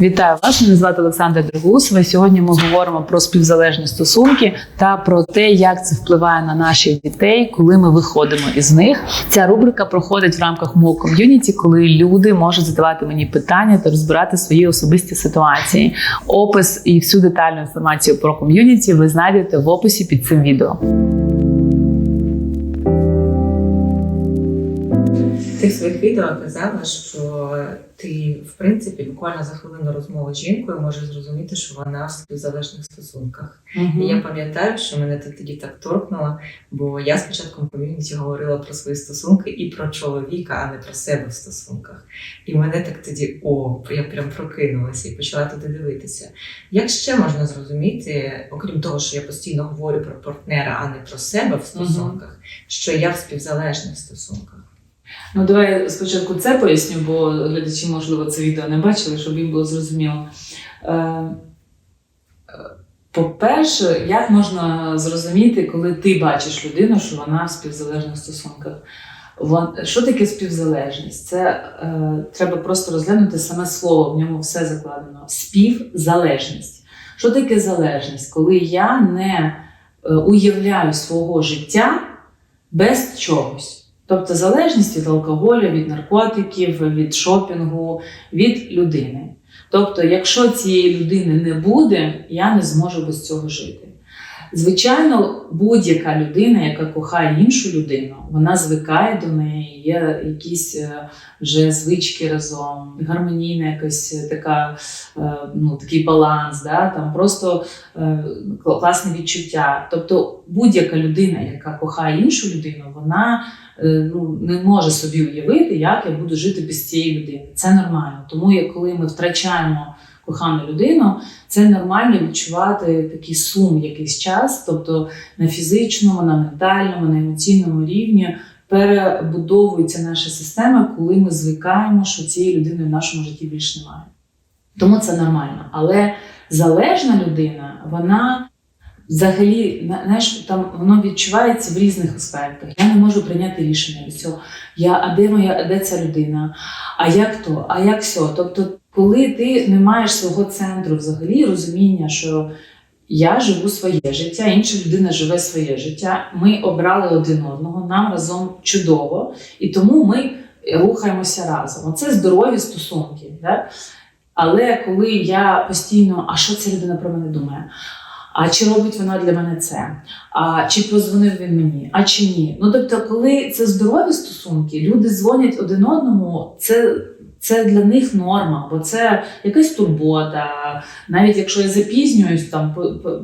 Вітаю вас! Мене звати Олександр Драгусова. Сьогодні ми говоримо про співзалежні стосунки та про те, як це впливає на наших дітей, коли ми виходимо із них. Ця рубрика проходить в рамках мого ком'юніті, коли люди можуть задавати мені питання та розбирати свої особисті ситуації. Опис і всю детальну інформацію про ком'юніті ви знайдете в описі під цим відео. Ти в своїх відео казала, що ти, в принципі, буквально за хвилину розмови з жінкою можеш зрозуміти, що вона в співзалежних стосунках. І я пам'ятаю, що мене це тоді так торкнуло, бо я спочатку в ком'юніті говорила про свої стосунки і про чоловіка, а не про себе в стосунках. І мене так тоді о, я прям прокинулася і почала туди дивитися. Як ще можна зрозуміти, окрім того, що я постійно говорю про партнера, а не про себе в стосунках, що я в співзалежних стосунках? Ну, давай я спочатку це поясню, бо глядачі, можливо, це відео не бачили, щоб їм було зрозуміло. Е, По-перше, як можна зрозуміти, коли ти бачиш людину, що вона в співзалежних стосунках? Що таке співзалежність? Це е, треба просто розглянути саме слово, в ньому все закладено. Співзалежність. Що таке залежність? Коли я не е, уявляю свого життя без чогось. Тобто залежність від алкоголю, від наркотиків, від шопінгу, від людини. Тобто, якщо цієї людини не буде, я не зможу без цього жити. Звичайно, будь-яка людина, яка кохає іншу людину, вона звикає до неї, є якісь е, вже звички разом, гармонійна якась така, е, ну, такий баланс, да? там просто е, класне відчуття. Тобто будь-яка людина, яка кохає іншу людину, вона ну, не може собі уявити, як я буду жити без цієї людини. Це нормально. Тому коли ми втрачаємо кохану людину, це нормально відчувати такий сум якийсь час, тобто на фізичному, на ментальному, на емоційному рівні. Перебудовується наша система, коли ми звикаємо, що цієї людини в нашому житті більше немає. Тому це нормально. Але залежна людина, вона взагалі на- знаєш, там воно відчувається в різних аспектах. Я не можу прийняти рішення від цього. Я, а де моя, а де ця людина? А як то? А як сьо? Тобто, коли ти не маєш свого центру взагалі розуміння, що я живу своє життя, інша людина живе своє життя. Ми обрали один одного, нам разом чудово, і тому ми рухаємося разом. Оце здорові стосунки. Да? Але коли я постійно, а що ця людина про мене думає? А чи робить вона для мене це? А чи позвонив він мені? А чи ні? Ну тобто, коли це здорові стосунки, люди дзвонять один одному, це, це для них норма, бо це якась турбота. Навіть якщо я запізнююсь, там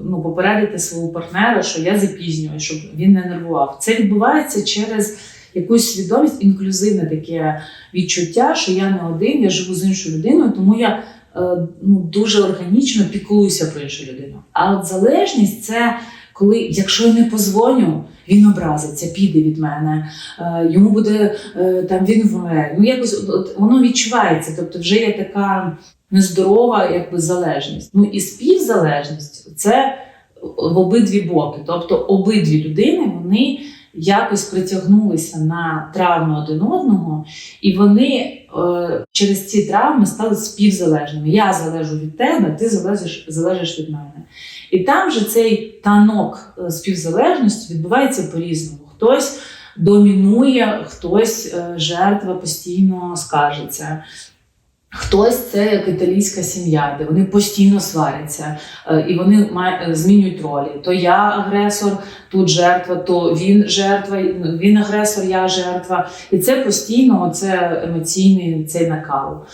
ну, попередити свого партнера, що я запізнююсь, щоб він не нервував. Це відбувається через якусь свідомість, інклюзивне таке відчуття, що я не один, я живу з іншою людиною, тому я е, ну, дуже органічно піклуюся про іншу людину. А от залежність це коли, якщо я не позвоню, він образиться, піде від мене, е, йому буде е, там він вмре. Ну якось от, воно відчувається. Тобто, вже є така нездорова якби залежність. Ну і співзалежність це в обидві боки. Тобто обидві людини вони якось притягнулися на травми один одного, і вони е, через ці травми стали співзалежними. Я залежу від тебе, ти залежиш, залежиш від мене. І там же цей танок е, співзалежності відбувається по-різному. Хтось домінує, хтось е, жертва постійно скаржиться. Хтось це як італійська сім'я, де вони постійно сваряться, е, і вони е, змінюють ролі. То я агресор, тут жертва, то він жертва, він агресор, я жертва. І це постійно це емоційний цей накал.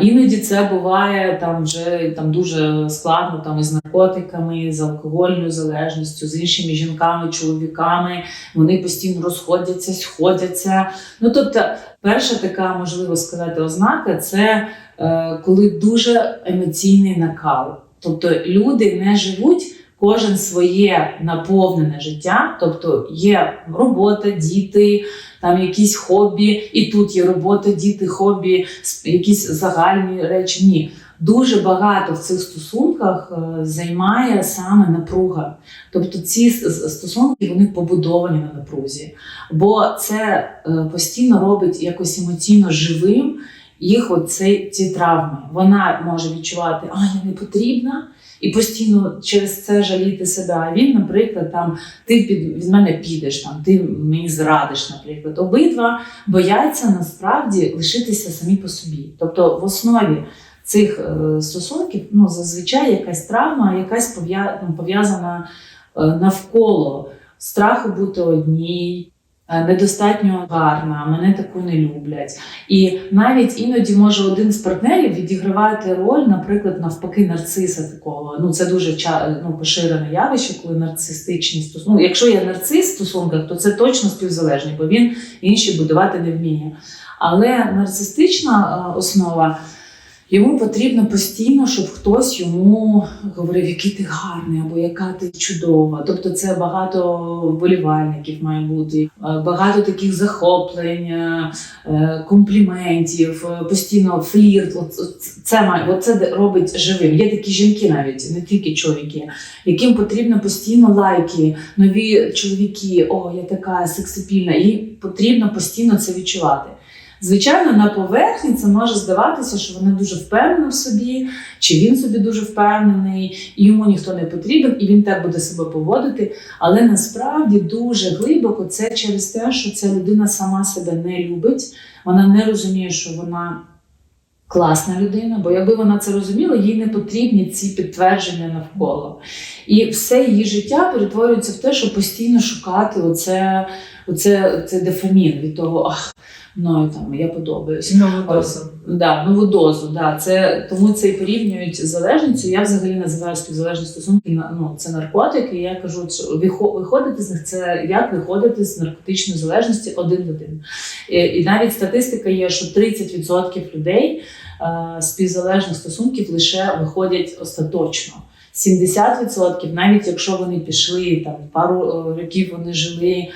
Іноді це буває там вже там дуже складно там із наркотиками, з алкогольною залежністю, з іншими жінками, чоловіками. Вони постійно розходяться, сходяться. Ну тобто, перша така можливо сказати ознака це е, коли дуже емоційний накал. Тобто люди не живуть кожен своє наповнене життя, тобто є робота, діти, там якісь хобі, і тут є робота, діти, хобі, якісь загальні речі. Ні. Дуже багато в цих стосунках е, займає саме напруга. Тобто ці стосунки вони побудовані на напрузі, бо це е, постійно робить якось емоційно живим їх оці, ці травми. Вона може відчувати, а я не потрібна, і постійно через це жаліти себе. А він, наприклад, там ти під від мене підеш, там ти мені зрадиш, наприклад. Обидва бояться насправді лишитися самі по собі. Тобто в основі цих е, стосунків ну, зазвичай якась травма, якась ну, пов'язана е, навколо страху бути одній. е, Недостатньо гарна, мене таку не люблять. І навіть іноді може один з партнерів відігравати роль, наприклад, навпаки, нарциса такого. Ну це дуже ну, поширене явище, коли нарцистичні стосунки. Ну, якщо є нарцис в стосунках, то це точно співзалежний, бо він інші будувати не вміє. Але нарцистична основа. Йому потрібно постійно, щоб хтось йому говорив, який ти гарний або яка ти чудова. Тобто це багато вболівальників має бути, е, багато таких захоплень, е, е, компліментів, постійно флірт. Це має, от це робить живим. Є такі жінки навіть, не тільки чоловіки, яким потрібно постійно лайки, нові чоловіки, о, я така сексапільна. І потрібно постійно це відчувати. Звичайно, на поверхні це може здаватися, що вона дуже впевнена в собі, чи він собі дуже впевнений, і йому ніхто не потрібен, і він так буде себе поводити. Але насправді дуже глибоко це через те, що ця людина сама себе не любить, вона не розуміє, що вона класна людина, бо якби вона це розуміла, їй не потрібні ці підтвердження навколо. І все її життя перетворюється в те, щоб постійно шукати оце, оце, оце дефамін від того, ах, мною там я подобаюсь. Нову дозу. Да, нову дозу, да. Це тому це і порівнюють з залежністю. Я взагалі називаю співзалежні стосунки ну це наркотики. Я кажу, що вихо- виходити з них це як виходити з наркотичної залежності один в один. І, і навіть статистика є, що 30% людей е, співзалежних стосунків лише виходять остаточно. 70% навіть якщо вони пішли там пару е, років вони жили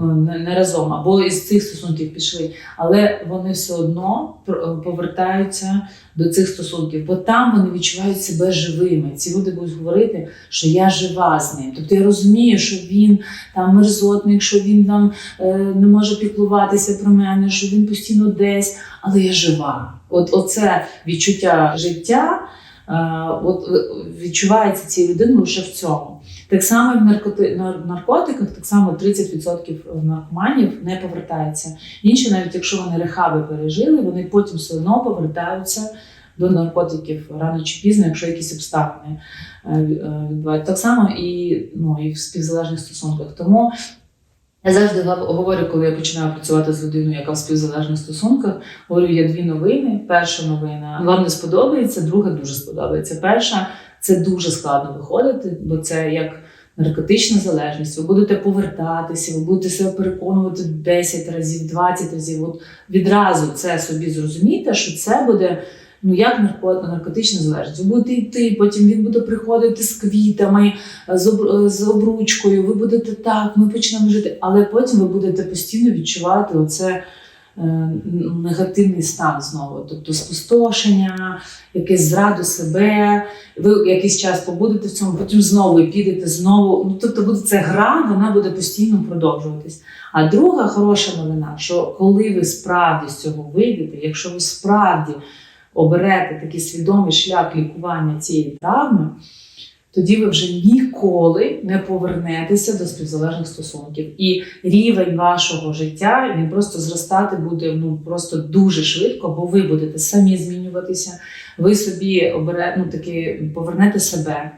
не не разом, або із цих стосунків пішли, але вони все одно е, повертаються до цих стосунків, бо там вони відчувають себе живими. Ці люди будуть говорити, що я жива з ним. Тобто я розумію, що він там мерзотник, що він там е, не може піклуватися про мене, що він постійно десь, але я жива. От оце відчуття життя. Е, От е, відчувається цією людиною лише в цьому. Так само в наркоти... наркотиках, так само 30% наркоманів не повертаються. Інші, навіть якщо вони рехаби пережили, вони потім все одно повертаються до наркотиків рано чи пізно, якщо якісь обставини е, е. Так само і, ну, і в співзалежних стосунках. Тому я завжди говорю, коли я починаю працювати з людиною, яка в співзалежних стосунках, говорю, є дві новини. Перша новина вам не сподобається, друга дуже сподобається. Перша це дуже складно виходити, бо це як наркотична залежність. Ви будете повертатися, ви будете себе переконувати 10 разів, 20 разів. От відразу це собі зрозумієте, що це буде. Ну, як нарко- наркотична залежність. Ви будете йти, потім він буде приходити з квітами, з, об, з обручкою, ви будете так, ми почнемо жити, але потім ви будете постійно відчувати оце е, негативний стан знову, тобто спустошення, якесь зраду себе. Ви якийсь час побудете в цьому, потім знову і підете знову. Ну тобто буде це гра, вона буде постійно продовжуватись. А друга хороша новина, що коли ви справді з цього вийдете, якщо ви справді оберете такий свідомий шлях лікування цієї травми, тоді ви вже ніколи не повернетеся до співзалежних стосунків. І рівень вашого життя він просто зростати буде ну просто дуже швидко, бо ви будете самі змінюватися. Ви собі обере, ну, таки повернете себе.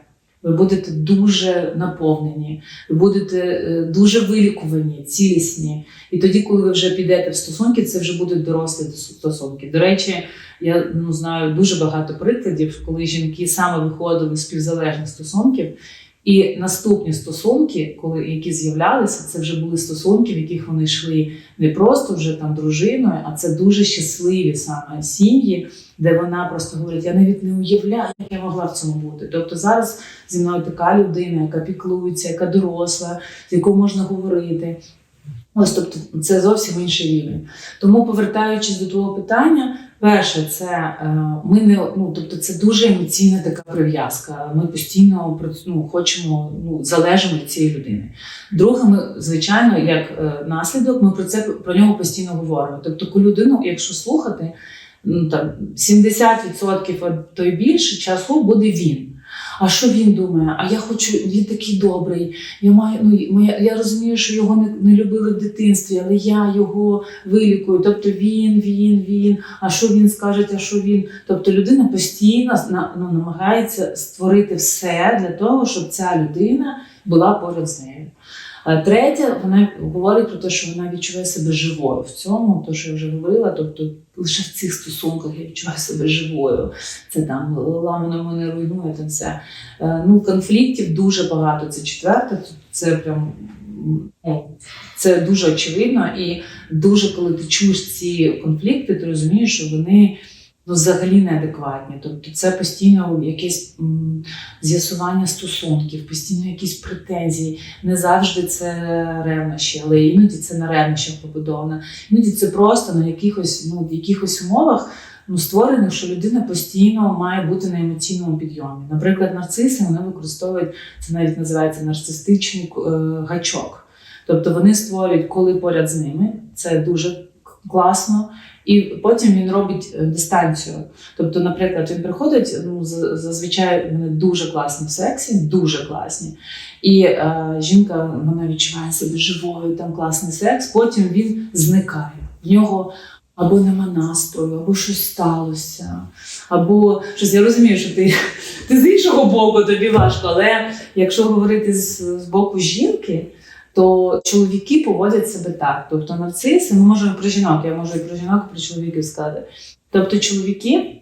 Ви будете дуже наповнені, ви будете е, дуже вилікувані, цілісні. І тоді, коли ви вже підете в стосунки, це вже будуть дорослі стосунки. До речі, я ну, знаю дуже багато прикладів, коли жінки саме виходили з півзалежних стосунків, і наступні стосунки, коли які з'являлися, це вже були стосунки, в яких вони йшли не просто вже там дружиною, а це дуже щасливі саме сім'ї, де вона просто говорить: я навіть не уявляю, як я могла в цьому бути. Тобто зараз зі мною така людина, яка піклується, яка доросла, з якою можна говорити. Ось тобто це зовсім інший рівень. Тому, повертаючись до твого питання, перше, це е, ми не ну, тобто це дуже емоційна така прив'язка. Ми постійно ну, хочемо ну, залежимо від цієї людини. Друге, ми звичайно, як е, наслідок, ми про це про нього постійно говоримо. Тобто, коли людину, якщо слухати, ну, там, 70% або то й більше часу буде він. А що він думає? А я хочу, він такий добрий. Я маю, ну, моя, я розумію, що його не, не любили в дитинстві, але я його вилікую. Тобто він, він, він. А що він скаже, а що він? Тобто людина постійно ну, намагається створити все для того, щоб ця людина була поряд з нею. А Третє, вона говорить про те, що вона відчуває себе живою в цьому, то що я вже говорила, тобто лише в цих стосунках я відчуваю себе живою. Це там ламано мене руйнує там все. Е, Ну, конфліктів дуже багато. Це четверте, це прям ну, це дуже очевидно. І дуже коли ти чуєш ці конфлікти, ти розумієш, що вони ну, взагалі неадекватні. Тобто це постійно якесь з'ясування стосунків, постійно якісь претензії. Не завжди це ревнощі, але іноді це на ревнощах побудовано. Іноді це просто на якихось, ну, якихось умовах ну, створених, що людина постійно має бути на емоційному підйомі. Наприклад, нарциси вони використовують це навіть називається нарцистичний е, гачок. Тобто вони створюють, коли поряд з ними, це дуже класно. І потім він робить е, дистанцію. Тобто, наприклад, він приходить, ну зазвичай вони дуже класні в сексі, дуже класні. І е, жінка вона відчуває себе живою, там класний секс. Потім він зникає. В нього або нема настрою, або щось сталося, або щось. Я розумію, що ти, ти з іншого боку тобі важко, але якщо говорити з, з боку жінки, то чоловіки поводять себе так. Тобто нарциси, ми можемо про жінок, я можу і про жінок, і про чоловіків сказати. Тобто чоловіки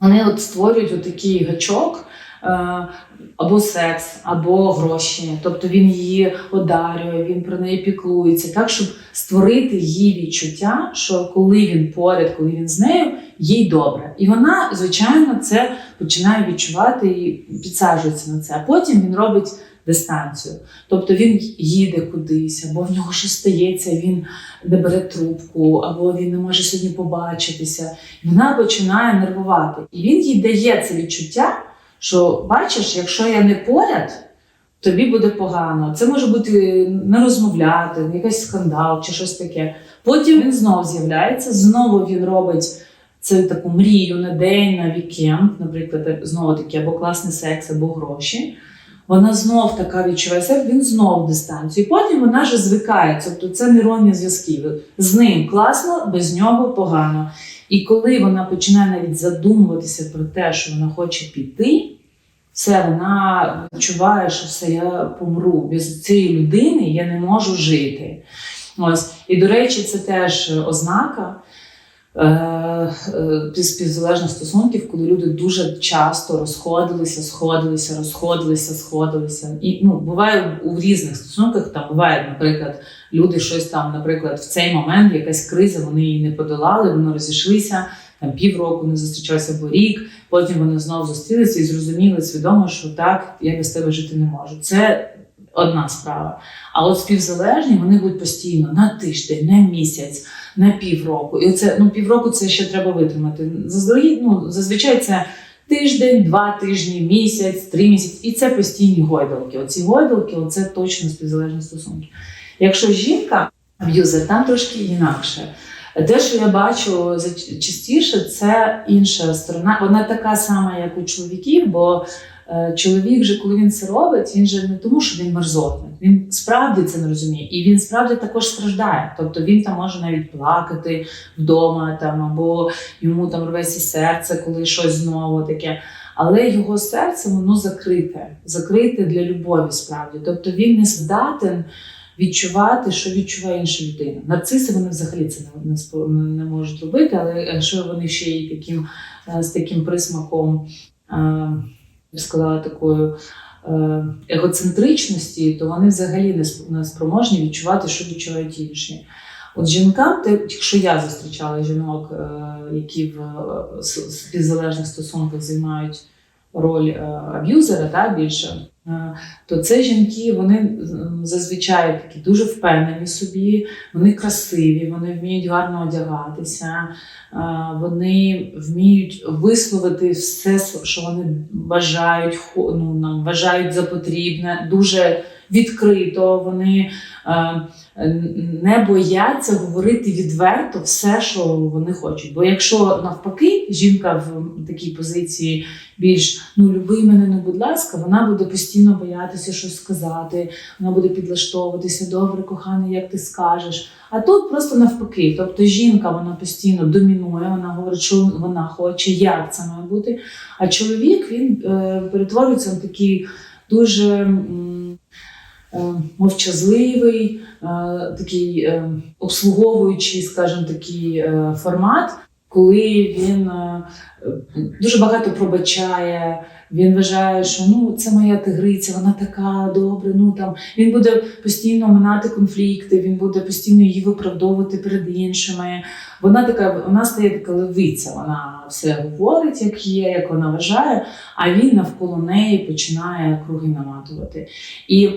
вони от створюють отакий гачок. е, Або секс, або гроші. Тобто він її одарює, він про неї піклується, так, щоб створити їй відчуття, що коли він поряд, коли він з нею, їй добре. І вона, звичайно, це починає відчувати і підсаджується на це. А потім він робить дистанцію. Тобто він їде кудись, або в нього щось стається, він не бере трубку, або він не може сьогодні побачитися. Вона починає нервувати. І він їй дає це відчуття, що бачиш, якщо я не поряд, тобі буде погано. Це може бути не розмовляти, якийсь скандал чи щось таке. Потім він знов з'являється, знову він робить. Це таку мрію на день, на вікенд, наприклад, знову таки або класний секс, або гроші. Вона знов така відчуває себе, він знов дистанцію. І потім вона вже звикає. Тобто це нейронні зв'язки. З ним класно, без нього погано. І коли вона починає навіть задумуватися про те, що вона хоче піти, все вона відчуває, що все, я помру. Без цієї людини я не можу жити. Ось. І, до речі, це теж ознака співзалежних стосунків, коли люди дуже часто розходилися, сходилися, розходилися, сходилися. І ну, буває у різних стосунках. Там буває, наприклад, люди щось там, наприклад, в цей момент якась криза, вони її не подолали, вони розійшлися. Там півроку не зустрічалися або рік, потім вони знову зустрілися і зрозуміли свідомо, що так, я без тебе жити не можу. Це одна справа. А от співзалежні вони будуть постійно на тиждень, на місяць, на півроку. І оце ну півроку це ще треба витримати. Заздалегідь, ну зазвичай це тиждень, два тижні, місяць, три місяці. І це постійні гойдалки. Оці гойдалки, оце точно співзалежні стосунки. Якщо жінка аб'юзер, там трошки інакше. Те, що я бачу частіше, це інша сторона. Вона така сама, як у чоловіків, бо чоловік же, коли він це робить, він же не тому, що він мерзотник. Він справді це не розуміє, і він справді також страждає. Тобто він там може навіть плакати вдома, там або йому там рветься серце, коли щось знову таке. Але його серце воно закрите, закрите для любові справді. Тобто він не здатен відчувати, що відчуває інша людина. Нарциси вони взагалі це не, не, не можуть робити, але якщо вони ще й таким, е, з таким присмаком, е, б сказала, такою е, егоцентричності, то вони взагалі не сп- не спроможні відчувати, що відчувають інші. От жінкам, якщо я зустрічала жінок, е, які в е, співзалежних стосунках займають роль е, аб'юзера, та, більше, е, то це жінки, вони зазвичай такі дуже впевнені собі, вони красиві, вони вміють гарно одягатися, е, вони вміють висловити все, що вони бажають, ну, вважають за потрібне, дуже відкрито, вони е, не бояться говорити відверто все, що вони хочуть. Бо якщо навпаки жінка в такій позиції більш ну люби мене, ну будь ласка, вона буде постійно боятися щось сказати, вона буде підлаштовуватися, добре, коханий, як ти скажеш. А тут просто навпаки. Тобто жінка вона постійно домінує, вона говорить, що вона хоче, як це має бути. А чоловік він е, перетворюється на такий дуже мовчазливий, е, такий е, обслуговуючий, скажімо, такий е, формат, коли він е, дуже багато пробачає. Він вважає, що ну це моя тигриця, вона така добра. Ну там він буде постійно минати конфлікти, він буде постійно її виправдовувати перед іншими. Вона така, вона стає така левиця. Вона все говорить, як є, як вона вважає, а він навколо неї починає круги наматувати. І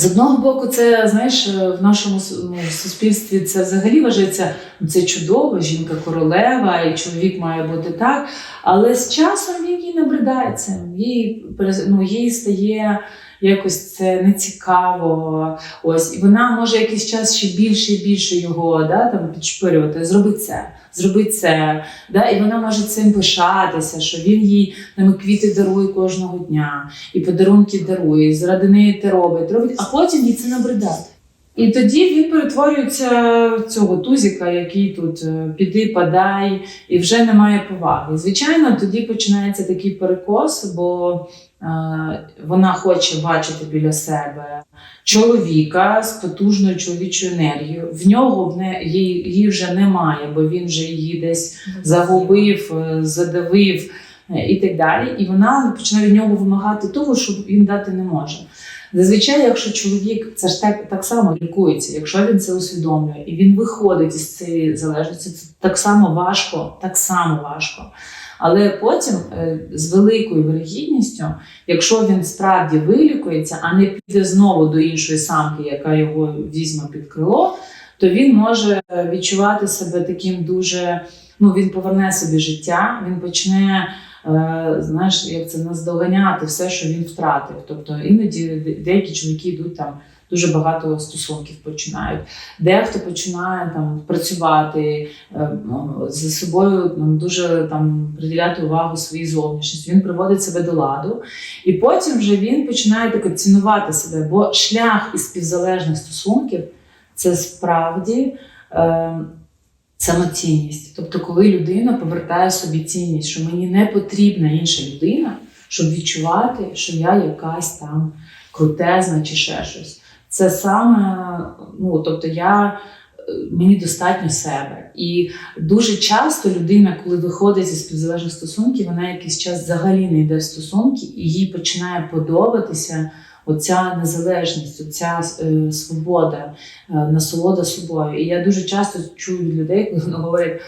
з одного боку, це знаєш, в нашому ну, суспільстві це взагалі вважається ну, це чудово, жінка королева, і чоловік має бути так. Але з часом він їй набридає цим. Їй, ну, їй стає якось це нецікаво. Ось, і вона може якийсь час ще більше і більше його да, там, підшпирювати. Зроби це, зроби це. Да? І вона може цим пишатися, що він їй нами квіти дарує кожного дня, і подарунки дарує, і заради неї те робить, робить, а потім їй це набридати. І тоді він перетворюється в цього тузіка, який тут е, піди, подай, і вже немає поваги. Звичайно, тоді починається такий перекос, бо е, вона хоче бачити біля себе чоловіка з потужною чоловічою енергією. В нього в не, її, її вже немає, бо він вже її десь загубив, е, задавив е, і так далі. І вона починає від нього вимагати того, що він дати не може. Зазвичай, якщо чоловік це ж так, так само лікується, якщо він це усвідомлює і він виходить із цієї залежності, це так само важко, так само важко. Але потім е, з великою вирогідністю, якщо він справді вилікується, а не піде знову до іншої самки, яка його візьме під крило, то він може відчувати себе таким дуже. Ну він поверне собі життя, він почне знаєш, як це наздоганяти все, що він втратив. Тобто іноді деякі чоловіки йдуть там. Дуже багато стосунків починають. Дехто починає там працювати е, ну, за собою ну, дуже там приділяти увагу своїй зовнішності. Він приводить себе до ладу, і потім вже він починає тако цінувати себе. Бо шлях із співзалежних стосунків це справді е, самоцінність. Тобто, коли людина повертає собі цінність, що мені не потрібна інша людина, щоб відчувати, що я якась там крутезна чи ще щось. Це саме, ну тобто я. е, Мені достатньо себе. І дуже часто людина, коли виходить зі співзалежних стосунків, вона якийсь час взагалі не йде в стосунки, і їй починає подобатися оця незалежність, оця е, свобода, е, насолода собою. І я дуже часто чую від людей, коли вони говорять.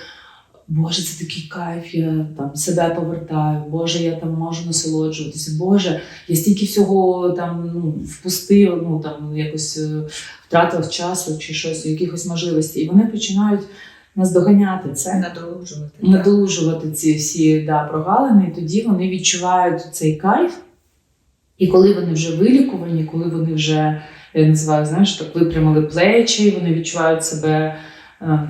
Боже, це такий кайф, я там себе повертаю, Боже, я там можу насолоджуватися. Боже, я стільки всього там ну, впустив, ну там якось е, втратив часу чи щось, якихось можливостей. І вони починають наздоганяти це Надолужувати. надолужувати ці всі да, прогалини, і тоді вони відчувають цей кайф. І коли вони вже вилікувані, коли вони вже, я називаю, знаєш, так випрямили плечі, вони відчувають себе е,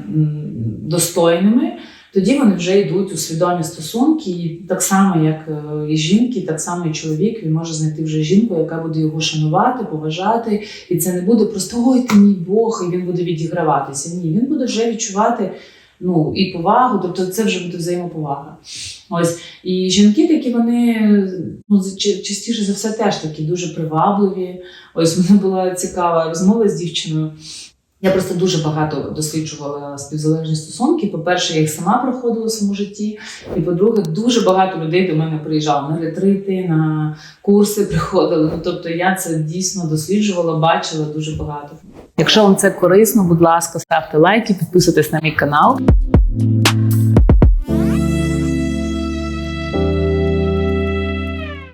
достойними, тоді вони вже йдуть у свідомі стосунки. І так само, як е, і жінки, так само і чоловік, він може знайти вже жінку, яка буде його шанувати, поважати. І це не буде просто ой, ти мій Бог, і він буде відіграватися. Ні, він буде вже відчувати ну, і повагу, тобто це вже буде взаємоповага. Ось і жінки такі вони ну, частіше за все теж такі дуже привабливі. Ось мене була цікава розмова з дівчиною. Я просто дуже багато досліджувала співзалежні стосунки. По-перше, я їх сама проходила в своєму житті. І по-друге, дуже багато людей до мене приїжджало на ретрити, на курси приходили. Ну, тобто я це дійсно досліджувала, бачила дуже багато. Якщо вам це корисно, будь ласка, ставте лайки, підписуйтесь на мій канал.